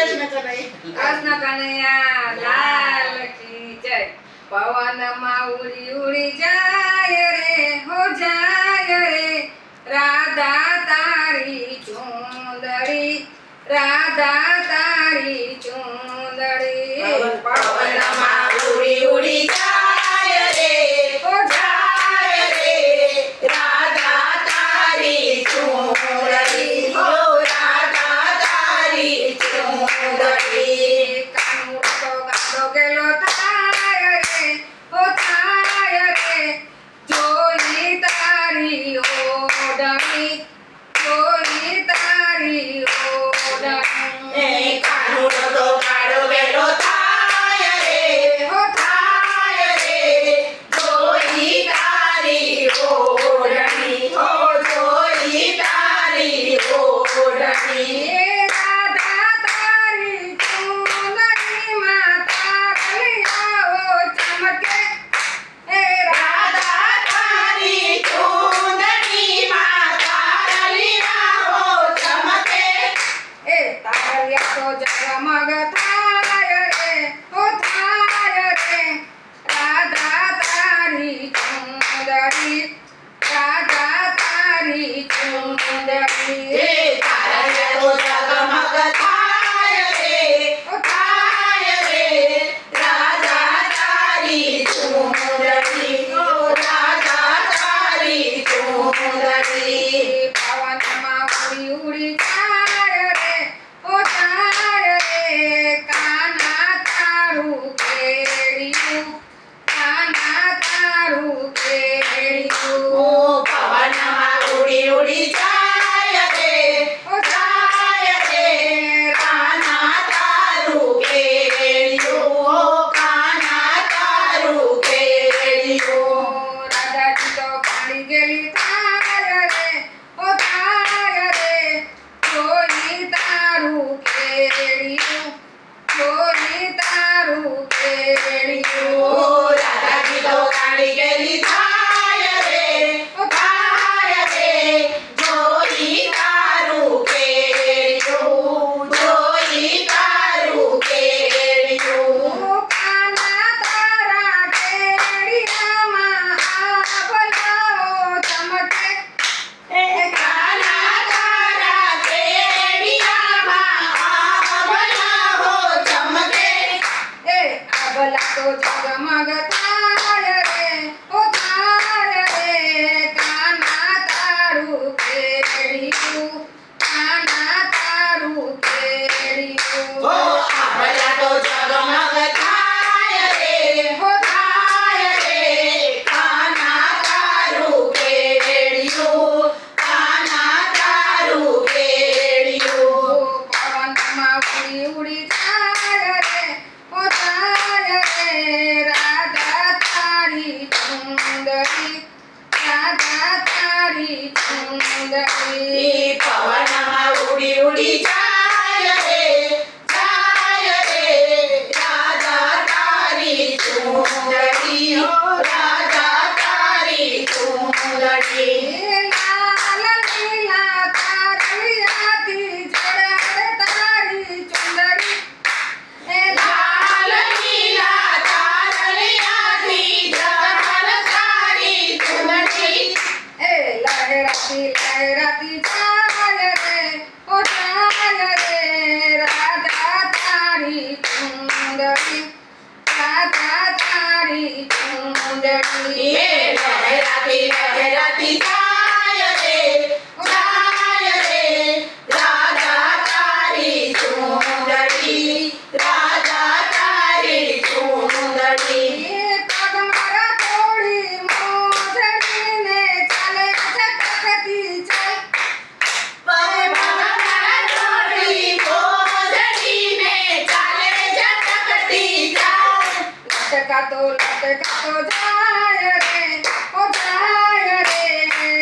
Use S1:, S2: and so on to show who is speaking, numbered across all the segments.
S1: કૃષ્ણ કનૈયા,
S2: લાલ કી જય. પવનમાં ઉડી ઉડી જાય રે, હો જાય રે. રાધા તારી ચુંદડી, રાધા તારી করে
S1: Amen. मंगळी पवन उडी उडी जा
S2: લટકાતો લટકાતો જાય રે ઓ જાય રે.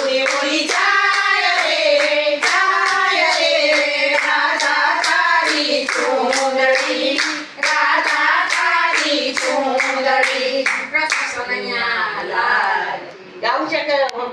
S2: ઉડી ઉડી જાય રે
S1: જાય રે જાય રે રાધા તારી ચૂંદડી રાધા તારી ચૂંદડી
S2: કૃષ્ણ કનૈયા
S1: લાલ ગાવું છે કે